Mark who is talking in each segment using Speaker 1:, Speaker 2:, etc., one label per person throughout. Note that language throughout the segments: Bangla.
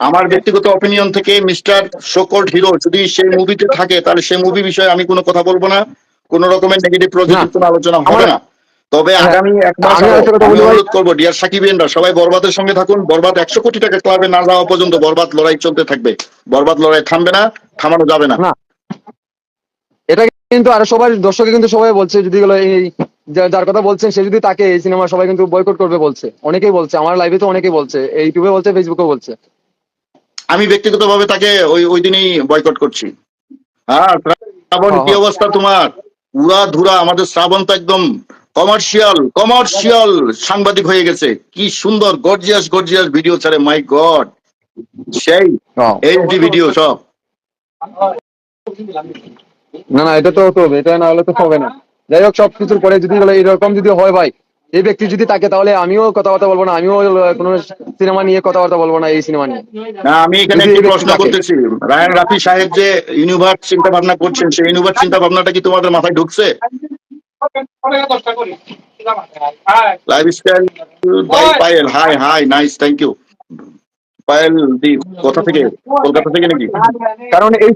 Speaker 1: আমার ব্যক্তিগত অপিনিয়ন থেকে মিস্টার শোকল্ড হিরো যদি সেই মুভিতে থাকে তাহলে সেই মুভি বিষয়ে আমি কোনো কথা বলব না। কোন রকমের নেগেটিভ পজিটিভ কোনো আলোচনা হবে না। তবে
Speaker 2: হ্যাঁ,
Speaker 1: আগামী এক মাস। অনুরোধ করব ডিয়ার সাকিবিয়ানরা সবাই বরবাদের সঙ্গে থাকুন। বরবাদ একশো কোটি টাকা ক্লাবে না যাওয়া পর্যন্ত বরবাদ লড়াই চলতে থাকবে। বরবাদ লড়াই থামবে না থামানো যাবে না।
Speaker 2: এটা কিন্তু আর সবাই দর্শকে কিন্তু সবাই বলছে যদি এই যার কথা বলছেন সে যদি তাকে এই সিনেমা সবাই কিন্তু বয়কট করবে বলছে। অনেকেই বলছে আমার লাইভে তো অনেকেই বলছে ইউটিউবে বলছে ফেসবুকে বলছে।
Speaker 1: আমি ব্যক্তিগতভাবে তাকে ওই ওই দিনই বয়কট করছি। হ্যাঁ শ্রাবণ কি। অবস্থা তোমার? উড়া ধুরা আমাদের শ্রাবণ তো একদম কমার্শিয়াল কমার্শিয়াল সাংবাদিক হয়ে গেছে। কি সুন্দর গর্জিয়াস গর্জিয়াস ভিডিও ছাড়ে মাই গড সেই এইচডি ভিডিও সব।
Speaker 2: না না এটা তো এটা না হলে তো হবে না। যাই হোক সব কিছুর পরে যদি এরকম যদি হয় ভাই এই ব্যক্তি যদি থাকে তাহলে আমিও কথাবার্তা বলব না আমিও কোনো সিনেমা নিয়ে কথাবার্তা বলব না এই সিনেমা নিয়ে।
Speaker 1: না আমি এখানে একটি প্রশ্ন করতেছি। রায়ান রাফি সাহেব যে ইউনিভার্স চিন্তা ভাবনা করছেন সেই ইউনিভার্স চিন্তা ভাবনাটা কি তোমাদের মাথায় ঢুকছে? Lifestyle by Payel hi hi nice thank you Payel দি কোথা থেকে? কলকাতা থেকে নাকি?
Speaker 2: কারণ এই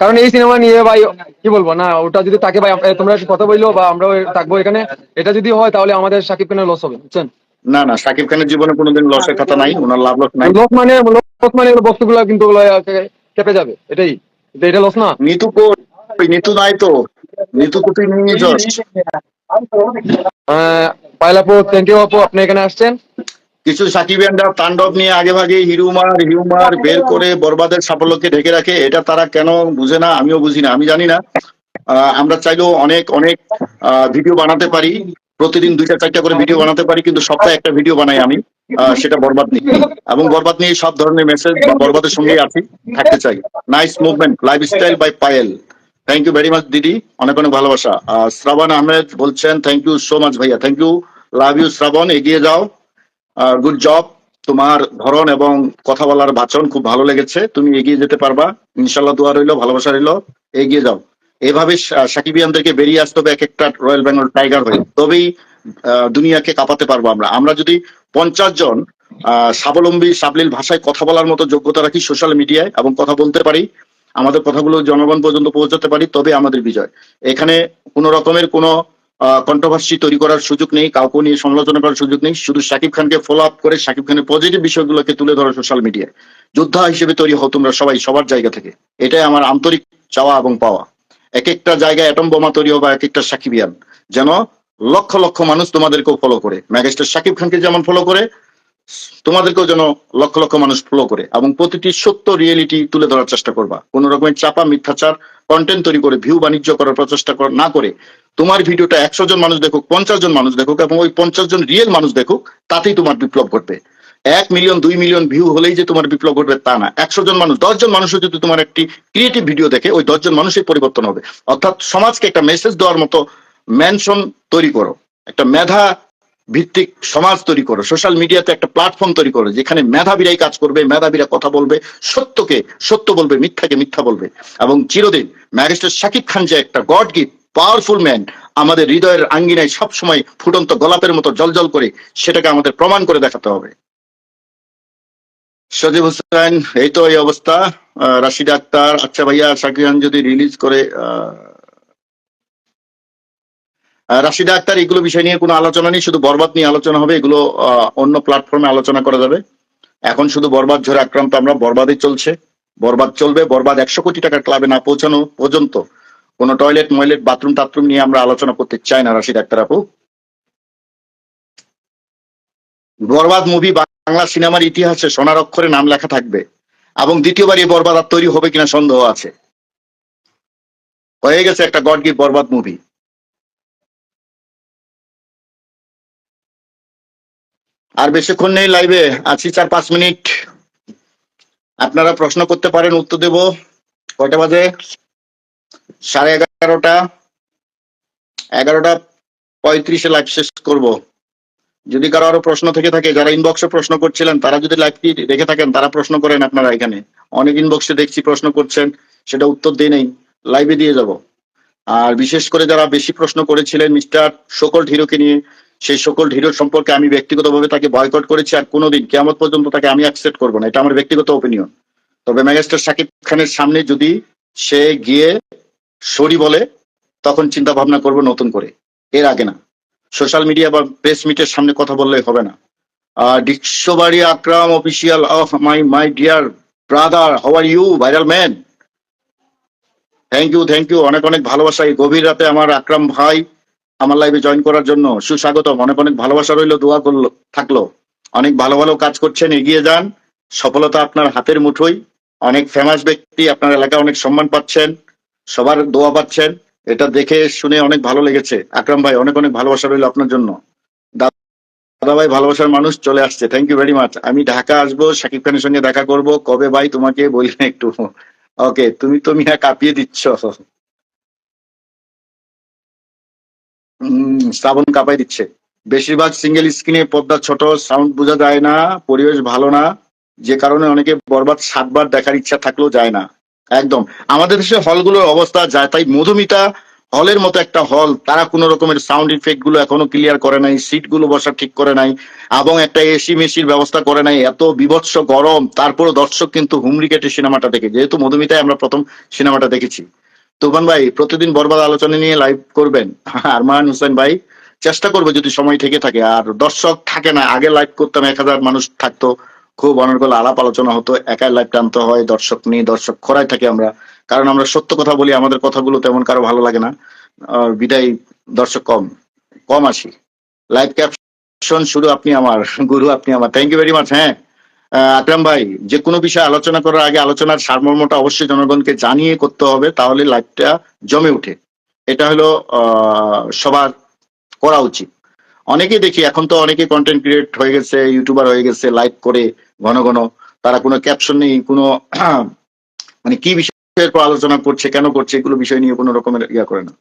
Speaker 2: কারণ এই সিনেমা নিয়ে ভাই কি বলব না ওটা যদি থাকে ভাই তোমরা কথা বলল বা আমরাও থাকব এখানে এটা যদি হয় তাহলে আমাদের সাকিব খানের লস হবে বুঝছেন?
Speaker 1: না না সাকিব খানের জীবনে কোনোদিন লসের কথা নাই ওনার লাভ লস নাই।
Speaker 2: লস মানে লস মানে বস্তুগুলো কিন্তু কেঁপে যাবে এটাই। এটা- এটা লস না?
Speaker 1: নিতু কই নিতু নাই তো। নিতু তো নিয়ে যাস।
Speaker 2: থ্যাংক ইউ আপু আপনি এখানে আসছেন।
Speaker 1: কিছু সাকিবিয়ানরা তাণ্ডব নিয়ে আগে ভাগে হিরুমার হিউমার বের করে বরবাদের সাফল্যকে ঢেকে রাখে এটা তারা কেন বুঝে না আমিও বুঝি না আমি জানি না। আহ, আমরা চাইলেও অনেক অনেক ভিডিও বানাতে পারি প্রতিদিন দুইটা চারটা করে ভিডিও বানাতে পারি কিন্তু সপ্তাহে একটা ভিডিও বানাই আমি সেটা বরবাদ নিয়ে এবং বরবাদ নিয়ে সব ধরনের মেসেজ বা বরবাদের সঙ্গেই আছি থাকতে চাই। Nice movement lifestyle by Payel thank you very much দিদি অনেক অনেক ভালোবাসা। শ্রাবণ আহমেদ বলছেন থ্যাংক ইউ সো মাচ ভাইয়া। Thank you love you Shrabon এগিয়ে যাও। গুড জব তোমার ধরন এবং কথা বলার বাচন খুব ভালো লেগেছে। তুমি এগিয়ে যেতে পারবা। ইনশাল্লাহ দোয়া রইল, ভালোবাসা রইল। এগিয়ে যাও। এভাবে সাকিবিয়ানদেরকে বেরিয়ে আসতে হবে এক একটা রয়্যাল বেঙ্গল টাইগার হয়ে। তবেই দুনিয়াকে কাঁপাতে পারব আমরা। আমরা যদি পঞ্চাশ জন স্বাবলম্বী, সাবলীল ভাষায় কথা বলার মতো যোগ্যতা রাখি সোশ্যাল মিডিয়ায় এবং কথা বলতে পারি, আমাদের কথাগুলো জনগণ পর্যন্ত পৌঁছাতে পারি তবে আমাদের বিজয়। এখানে কোনো রকমের কোনো কন্ট্রোভার্সি তৈরি করার সুযোগ নেই, কাউকে নিয়ে সমালোচনা করার সুযোগ নেই, শুধু শাকিব খানকে ফলো আপ করে শাকিব খানের পজিটিভ বিষয়গুলোকে তুলে ধরো সোশ্যাল মিডিয়ায় যোদ্ধা হিসেবে তৈরি হও তোমরা সবাই, সবার জায়গা থেকে। এটাই আমার আন্তরিক চাওয়া এবং পাওয়া। এক একটা জায়গায় অ্যাটম বোমা তৈরি হবে এক একটা সাকিবিয়ান যেন লক্ষ লক্ষ মানুষ তোমাদেরকেও ফলো করে। ম্যাগাস্টার শাকিব খানকে যেমন ফলো করে, তোমাদেরকেও যেন লক্ষ লক্ষ মানুষ ফলো করে। এবং প্রতিটি সত্য রিয়েলিটি তুলে ধরার চেষ্টা করবা। কোন রকমের চাপা মিথ্যাচার কন্টেন্ট তৈরি করে ভিউ বাণিজ্য করার প্রচেষ্টা না করে, তোমার ভিডিওটা একশো জন মানুষ দেখুক, পঞ্চাশ জন মানুষ দেখুক, এবং ওই পঞ্চাশ জন রিয়েল মানুষ দেখুক, তাতেই তোমার বিপ্লব ঘটবে। এক মিলিয়ন দুই মিলিয়ন ভিউ হলেই যে তোমার বিপ্লব ঘটবে তা না। একশো জন মানুষ দশজন মানুষও যদি তোমার একটি ক্রিয়েটিভ ভিডিও দেখে, ওই দশজন মানুষের পরিবর্তন হবে। অর্থাৎ সমাজকে একটা মেসেজ দেওয়ার মতো ম্যানশন তৈরি করো। একটা মেধা ভিত্তিক সমাজ তৈরি করো সোশ্যাল মিডিয়াতে একটা প্ল্যাটফর্ম তৈরি করো যেখানে মেধাবীরাই কাজ করবে মেধাবীরা কথা বলবে সত্যকে সত্য বলবে মিথ্যাকে মিথ্যা বলবে। এবং চিরদিন ম্যারিস্টার শাকিব খান যে একটা গড গিফট পাওয়ারফুল ম্যান আমাদের হৃদয়ের আঙ্গিনায় সবসময় ফুটন্ত গোলাপের মতো জলজল করে সেটাকে আমাদের প্রমাণ করে দেখাতে হবে। সজিব হোসেন এই তো এই অবস্থা। রাশিদ আক্তার আচ্ছা ভাইয়া শাকিব খান যদি রিলিজ করে আহ, রাশিদা আক্তার, এগুলো বিষয় নিয়ে কোনো আলোচনা নেই, শুধু বরবাদ নিয়ে আলোচনা হবে, এগুলো অন্য প্ল্যাটফর্মে আলোচনা করা যাবে। এখন শুধু বরবাদ ঝড়ে আক্রান্ত আমরা বরবাদে চলছে। বরবাদ চলবে, বরবাদ একশো কোটি টাকার ক্লাবে না পৌঁছানো পর্যন্ত কোনো টয়লেট ময়লেট বাথরুম টাথরুম নিয়ে আমরা আলোচনা করতে চাই না, রাশিদ আক্তার আপু। বরবাদ মুভি বাংলা সিনেমার ইতিহাসে সোনার অক্ষরে নাম লেখা থাকবে এবং দ্বিতীয়বার এই বরবাদ আর তৈরি হবে কিনা সন্দেহ আছে। হয়ে গেছে একটা গড গিফট বরবাদ মুভি আর বেশিক্ষণ নেই লাইভে আছি চার পাঁচ মিনিট। আপনারা প্রশ্ন করতে পারেন, উত্তর দেব। কয়টা বাজে? সাড়ে এগারোটা। এগারোটা পঁয়ত্রিশে লাইভ শেষ করব। যদি কারও আরও প্রশ্ন থেকে থাকে, যারা ইনবক্সে প্রশ্ন করছিলেন, তারা যদি লাইভটি দেখে থাকেন, তারা প্রশ্ন করেন আপনারা এখানে। অনেক ইনবক্সে দেখছি প্রশ্ন করছেন, সেটা উত্তর দিয়ে নেই লাইভে দিয়ে যাব। আর বিশেষ করে যারা বেশি প্রশ্ন করেছিলেন মিস্টার শোকল্ড হিরোকে নিয়ে সেই সকল হিরো সম্পর্কে আমি ব্যক্তিগতভাবে তাকে বয়কট করেছি আর কোনোদিন কেমন পর্যন্ত তাকে আমি অ্যাকসেপ্ট করব না। এটা আমার ব্যক্তিগত ওপিনিয়ন তবে মেগাস্টার শাকিব খানের সামনে যদি সে গিয়ে সরি বলে তখন চিন্তা ভাবনা করব নতুন করে। এর আগে না। সোশ্যাল মিডিয়া বা প্রেস মিটের সামনে কথা বললে হবে না। Uh, Dikshobari Akram, official of my my dear brother. How are you, viral man? Thank you thank you অনেক অনেক ভালোবাসা এই গভীর রাতে আমার আকরাম ভাই। আমার লাইভে জয়েন করার জন্য সুস্বাগতম। অনেক অনেক ভালোবাসা রইল, দোয়া করল, থাকল। অনেক ভালো ভালো কাজ করছেন, এগিয়ে যান। সফলতা আপনার হাতের মুঠোই অনেক ফেমাস ব্যক্তি আপনার এলাকায় অনেক সম্মান পাচ্ছেন, সবার দোয়া পাচ্ছেন। এটা দেখে শুনে অনেক ভালো লেগেছে। আকরাম ভাই, অনেক অনেক ভালোবাসা রইল আপনার জন্য। দাদা ভাই, ভালোবাসার মানুষ চলে আসছে। থ্যাংক ইউ ভেরি মাচ আমি ঢাকা আসব, শাকিব খানের সঙ্গে দেখা করব। কবে ভাই তোমাকে বললেন একটু? ওকে তুমি তো মিয়া কাঁপিয়ে দিচ্ছ। শ্রাবণ কাঁপাই দিচ্ছে। বেশিরভাগ সিঙ্গেল স্ক্রিনে পর্দা ছোট সাউন্ড বোঝা যায় না, পরিবেশ ভালো না, যে কারণে অনেকে বরবাদ সাতবার দেখার ইচ্ছা থাকলেও যায় না। একদম। আমাদের দেশে হলগুলোর অবস্থা যায়, তাই মধুমিতা হলের মতো একটা হল, তারা কোনো রকমের সাউন্ড ইফেক্টগুলো এখনও ক্লিয়ার করে নাই সিটগুলো বসা ঠিক করে নাই, এবং একটা এসি মেসির ব্যবস্থা করে নাই, এত বিভৎস গরম তারপরে দর্শক কিন্তু হুমড়ি কেটে সিনেমাটা দেখে, যেহেতু মধুমিতায় আমরা প্রথম সিনেমাটা দেখেছি। তুফান ভাই, প্রতিদিন বরবাদ আলোচনা নিয়ে লাইভ করবেন। আরমান হোসেন ভাই, চেষ্টা করব যদি সময় থেকে থাকে। আর দর্শক থাকে না, আগে লাইভ করতাম, এক হাজার মানুষ থাকতো। খুব অনেকগুলো আলাপ আলোচনা হতো, একাই লাইভ টানতে হয়, দর্শক নিয়ে, দর্শক খরাই থাকি আমরা। কারণ আমরা সত্য কথা বলি, আমাদের কথাগুলো তেমন কারও ভালো লাগে না। বিদায়, দর্শক কম কম আসি। লাইভ ক্যাপশন শুরু আপনি আমার, গুরু আপনি আমার। থ্যাংক ইউ ভেরি মাচ হ্যাঁ। আকরাম ভাই যে কোনো বিষয়ে আলোচনা করার আগে আলোচনার সারমর্মটা অবশ্যই জনগণকে জানিয়ে করতে হবে, তাহলে লাইভটা জমে ওঠে। এটা হলো সবার করা উচিত। অনেকেই দেখি, এখন তো অনেকে কন্টেন্ট ক্রিয়েট হয়ে গেছে ইউটিউবার হয়ে গেছে লাইভ করে ঘন ঘন। তারা কোনো ক্যাপশন নেই, কোনো মানে কি বিষয়ের পর আলোচনা করছে, কেন করছে, এগুলো বিষয় নিয়ে কোনো রকমের ইয়া করে না।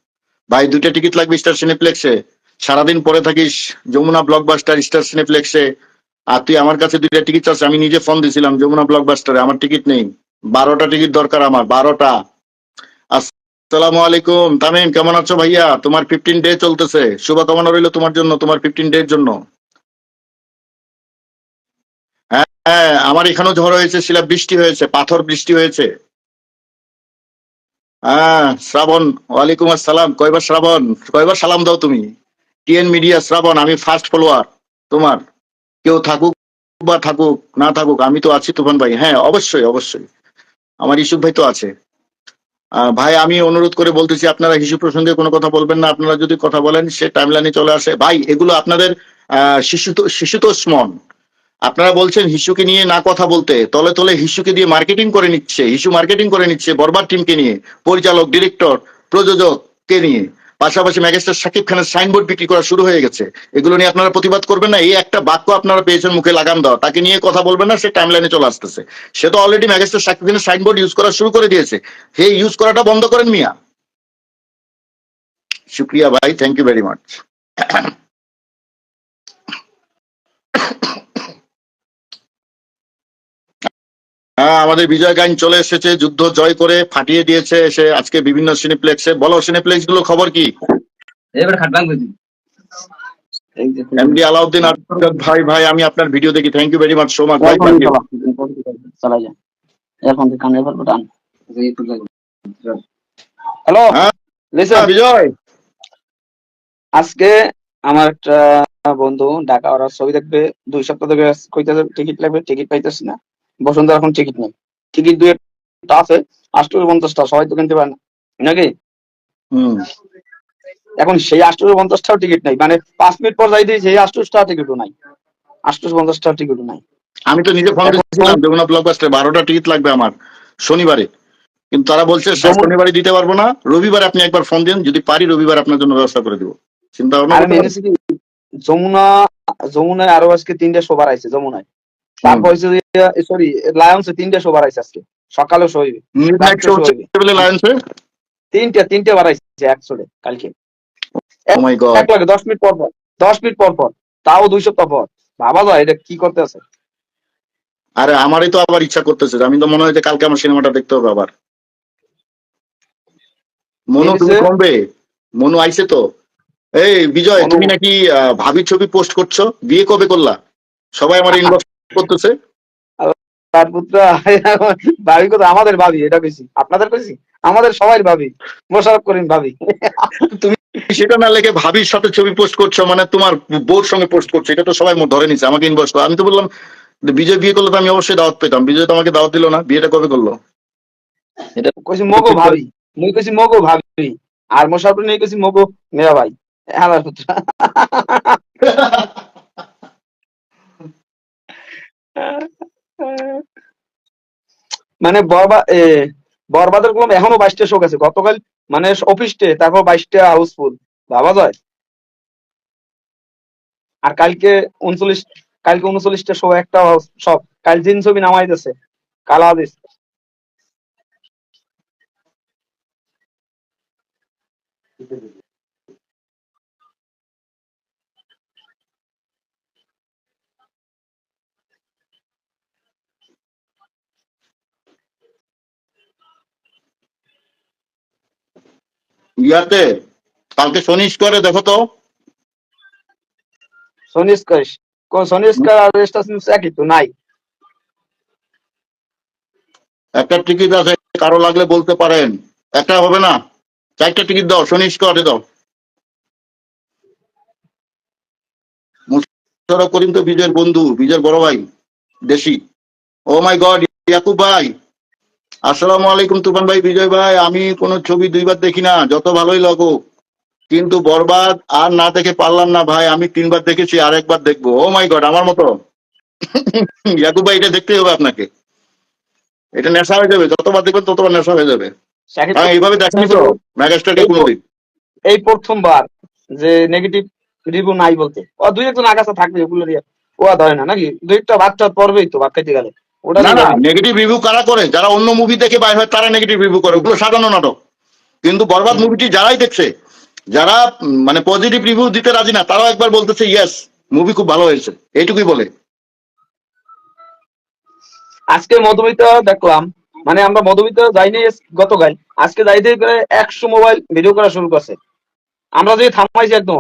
Speaker 1: ভাই, দুইটা টিকিট লাগবে স্টার সিনেপ্লেক্সে সারাদিন পরে থাকিস, যমুনা ব্লকবাস্টার স্টার সিনেপ্লেক্সে আর তুই আমার কাছে দুইটা টিকিট চাচ্ছ আমি নিজে ফোন দিছিলাম, যমুনা ব্লকবাস্টারে আমার টিকিট নেই। বারোটা টিকিট দরকার আমার, বারোটা। আসসালামু আলাইকুম, তামিম, কেমন আছো ভাইয়া? তোমার ফিফটিন ডে চলতেছে। শুভকামনা রইল তোমার জন্য, তোমার ফিফটিন ডে এর জন্য। হ্যাঁ হ্যাঁ আমার এখানেও ঝড় হয়েছে শিলা বৃষ্টি হয়েছে, পাথর বৃষ্টি হয়েছে। হ্যাঁ শ্রাবণ, ওয়ালাইকুম আসসালাম, কয়বার শ্রাবণ? কয়বার সালাম দাও তুমি? টিএন মিডিয়া, শ্রাবণ, আমি ফার্স্ট ফলোয়ার তোমার। কেউ থাকুক বা থাকুক, না থাকুক, আমি তো আছি তুফান ভাই। হ্যাঁ অবশ্যই অবশ্যই। আমার ইসুফ ভাই তো আছে। ভাই, আমি অনুরোধ করে বলতেছি, আপনারা হিসু প্রসঙ্গে কোনো কথা বলবেন না। আপনারা যদি কথা বলেন, সে টাইম লাইনে চলে আসে। ভাই, এগুলো আপনাদের শিশু তো শিশু তো স্মন আপনারা বলছেন হিসুকে নিয়ে না কথা বলতে। তলে তলে হিসুকে দিয়ে মার্কেটিং করে নিচ্ছে। হিসু মার্কেটিং করে নিচ্ছে বরবাদ টিমকে নিয়ে। পরিচালক ডিরেক্টর প্রযোজক কে নিয়ে? পাশাপাশি ম্যাগেস্টার সাকিব খানের সাইনবোর্ড বিক্রি করা শুরু হয়ে গেছে। এগুলো নিয়ে আপনারা প্রতিবাদ করবেন না। এই একটা বাক্য আপনারা পেয়েছেন মুখে লাগান দেওয়া। তাকে নিয়ে কথা বলবেন না, সে টাইম লাইনে চলে আসতেছে। সে তো অলরেডি মেগাস্টার সাকিব খানের সাইনবোর্ড ইউজ করা শুরু করে দিয়েছে। হে ইউজ করাটা বন্ধ করেন মিয়া। শুক্রিয়া ভাই থ্যাংক ইউ ভেরি মাচ হ্যাঁ আমাদের বিজয় গাইন চলে এসেছে যুদ্ধ জয় করে ফাটিয়ে দিয়েছে এসে আজকে বিভিন্ন সিনেপ্লেক্সে বলো সিনেপ্লেক্সগুলো খবর কি? এমডি আলাউদ্দিন ভাই ভাই আমি আপনার ভিডিও দেখি। Thank you very much so much ভাই
Speaker 3: হ্যালো
Speaker 1: হ্যাঁ। বিজয়।
Speaker 3: আজকে আমার একটা বন্ধু ঢাকা ওরা ছবি দেখবে দুই সপ্তাহ থেকে কইতেছে টিকিট লাগবে টিকিট পাইতেছি না। বসন্ত এখন টিকিট নেই। টিকিট দুই একটা আছে আটশো পঞ্চাশটা সবাই তো কিনতে পারে না। নাকি?
Speaker 1: হুম।
Speaker 3: এখন সেই আটশো পঞ্চাশটাও টিকিট নাই। মানে পাঁচ মিনিট পর যাই দিই সেই আটশোটা টিকিটও নাই। আটশো পঞ্চাশটা টিকিটও নাই।
Speaker 1: আমি তো নিজে ফোন দিয়েছিলাম যমুনা ব্লকবাস্টার বারোটা টিকিট লাগবে আমার শনিবারে। কিন্তু তারা বলছে শনিবারে দিতে পারব না। রবিবার আপনি একবার ফোন দিন যদি পারি রবিবার আপনার জন্য ব্যবস্থা করে দিব। চিন্তা ভাবনা
Speaker 3: যমুনা যমুনায় আরও আজকে তিনটে শোবার আছে যমুনায়। তারপর হচ্ছে সরি লায়ন্সে তিনটে শোবার আছে আজকে। সকালেও শো হইবে।
Speaker 1: লায়ন্সে
Speaker 3: তিনটে তিনটে বাড়াইছে কালকে।
Speaker 1: গড
Speaker 3: এক লাগে দশ মিনিট পর পর দশ মিনিট পর পর তাও দুই সপ্তাহ পর। ভাবা যায় এটা কি করতে আছে।
Speaker 1: আরে আমারই তো আবার ইচ্ছা করতেছে আমি তো মনে হয় যে কালকে আমার সিনেমাটা দেখতে হবে আবার। মনু তুমি কমবে? মনু আইছে তো। এই বিজয় তুমি নাকি ভাবির ছবি পোস্ট করছ? বিয়ে কবে করলা? সবাই আমার ইনবক্স করতেছে।
Speaker 3: তার পুত্র ভাবি কথা আমাদের ভাবি এটা কইছি। আপনাদের কইছি? আমাদের সবাই ভাবি। মোশারফ করিম ভাবি।
Speaker 1: তুমি সেটা না লেগে ভাবির সাথে ছবি পোস্ট করছ মানে তোমার বউর সঙ্গে পোস্ট করছ এটা তো সবাই ধরে নিচ্ছে আমাকে ইনবক্স করে। আমি তো বললাম বিজয় বিয়ে করলে তো আমি অবশ্যই দাওয়াত পেতাম। বিজয় তো আমাকে দাওয়াত দিল না বিয়েটা কবে করল? এটা
Speaker 3: কইছি মগো ভাবি। মুই কইছি মগো ভাবি। আর মোশারফ নেই কইছি মগো মেয়া ভাই। আমার পুত্র। মানে বরবাদের কলম এখনও বাইশটা শোক আছে গতকাল মানে অফিসটে তারপর বাইশটা হাউসফুল ভাবা যায়? আর কালকে উনচল্লিশ, কালকে উনচল্লিশটা শো একটা সব, কাল জিন ছবি নামাইতেছে, কালা হাদিস।
Speaker 1: ইয়াতে কালকে শনিস করে দেখো তো।
Speaker 3: সোনিস্কার সোনিস্কার আর স্টেশন একই তো? নাই।
Speaker 1: একটা টিকিট আছে কারও লাগলে বলতে পারেন। একটা হবে না? চারটা টিকিট দাও শনিস করে দাও। মুশারফ করিম তো বিজয়ের বন্ধু বিজয়ের বড় ভাই দেশি। ও মাই গড ইয়াকুব ভাই। আসসালামু আলাইকুম তুফান ভাই বিজয় ভাই। আমি কোনো ছবি দুইবার দেখি না যত ভালোই লাগো কিন্তু বরবাদ আর না দেখে পারলাম না ভাই আমি তিনবার দেখেছি আর একবার দেখব। ও মাই গড আমার মতো। ইয়াকুব ভাই এটা দেখতেই হবে আপনাকে। এটা নেশা হয়ে যাবে যতবার দেখবেন ততবার নেশা হয়ে যাবে। এইভাবে দেখনি তো? মেগাস্টারকে কোনোদিন।
Speaker 3: এই প্রথমবার যে নেগেটিভ রিভিউ নাই বলতে। ও দুই একজন আগাছা থাকবে ওগুলো দিয়ে। ও আর ধরে না নাকি? দুই একটা বাচ্চা পড়বেই তো ভাত খাইতে গেলে। ওটা
Speaker 1: না না নেগেটিভ রিভিউ কারা করে? যারা অন্য মুভি দেখে বাইর হয় তারা নেগেটিভ রিভিউ করে। ওগুলো সাজানো নাটক। কিন্তু বরবাদ মুভিটি যারাই দেখছে যারা মানে পজিটিভ রিভিউ দিতে রাজি না তারাও একবার বলতেছে ইয়েস মুভি খুব ভালো হয়েছে। এইটুকুই বলে।
Speaker 3: আজকে মধুমিতা দেখলাম মানে আমরা মধুমিতা যাইনি গতকাল। আজকে যাইতে করে একশো মোবাইল ভিডিও করা শুরু করছে। আমরা যদি থামাইছি একদম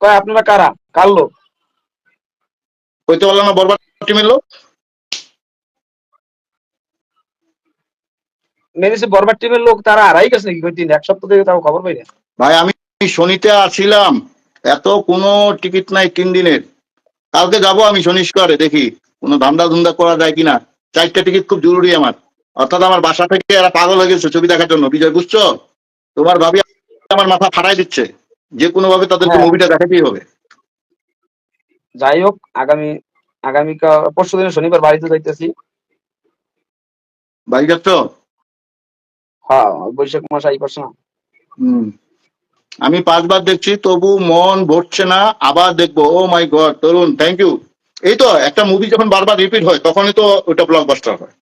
Speaker 3: কয় আপনারা কারা? কার লোক?
Speaker 1: কইতে পারলাম না বরবাদ টিমের লোক?
Speaker 3: মেরেছে বরবার টিমের লোক তারা হারাই গেছে নাকি কয়েকদিন এক সপ্তাহ থেকে তাও খবর পাই না।
Speaker 1: ভাই আমি শনিতে আছিলাম। এত কোনো টিকিট নাই তিন দিনের। কালকে যাব আমি শনিষ্করে দেখি কোনো ধান্দা ধুন্দা করা যায় কিনা। চারটা টিকিট খুব জরুরি আমার। অর্থাৎ আমার বাসা থেকে এরা পাগল হয়ে গেছে ছবি দেখার জন্য। বিজয় বুঝছ? তোমার ভাবি আমার মাথা ফাটাই দিচ্ছে। যে কোনো ভাবে তাদেরকে
Speaker 3: হ্যাঁ।
Speaker 1: মুভিটা দেখাতেই হবে।
Speaker 3: যাই হোক আগামী আগামীকাল পরশু দিন শনিবার বাড়িতে যাইতেছি।
Speaker 1: বাড়ি যাচ্ছ?
Speaker 3: বৈশাখ মাস আই না।
Speaker 1: আমি পাঁচবার দেখছি, তবু মন ভরছে না, আবার দেখব। ও my god Tarun thank you এই তো, একটা মুভি যখন বারবার রিপিট হয়, তখনই তো ওটা ব্লকবাস্টার হয়।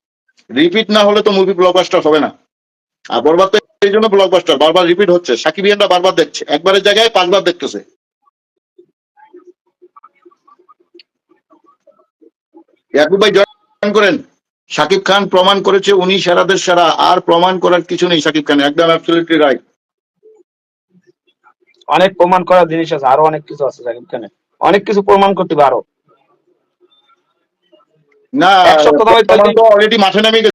Speaker 1: রিপিট না হলে তো মুভি ব্লকবাস্টার হবে না। আর বরবাদ তো এই জন্য ব্লকবাস্টার বারবার রিপিট হচ্ছে। সাকিবিয়ানরা বারবার দেখছে, একবারের জায়গায় পাঁচবার দেখতেছে। ইয়াকুব ভাই জয়েন করেন। শাকিব খান প্রমাণ করেছে উনি সেরাদের সেরা আর প্রমাণ করার কিছু নেই শাকিব খান একদম অ্যাবসলিউটলি রাইট
Speaker 3: অনেক প্রমাণ করার জিনিস আছে আরও অনেক কিছু আছে শাকিব খানে অনেক কিছু প্রমাণ করতে পারো
Speaker 1: না অলরেডি মাঠে নামে গেছে।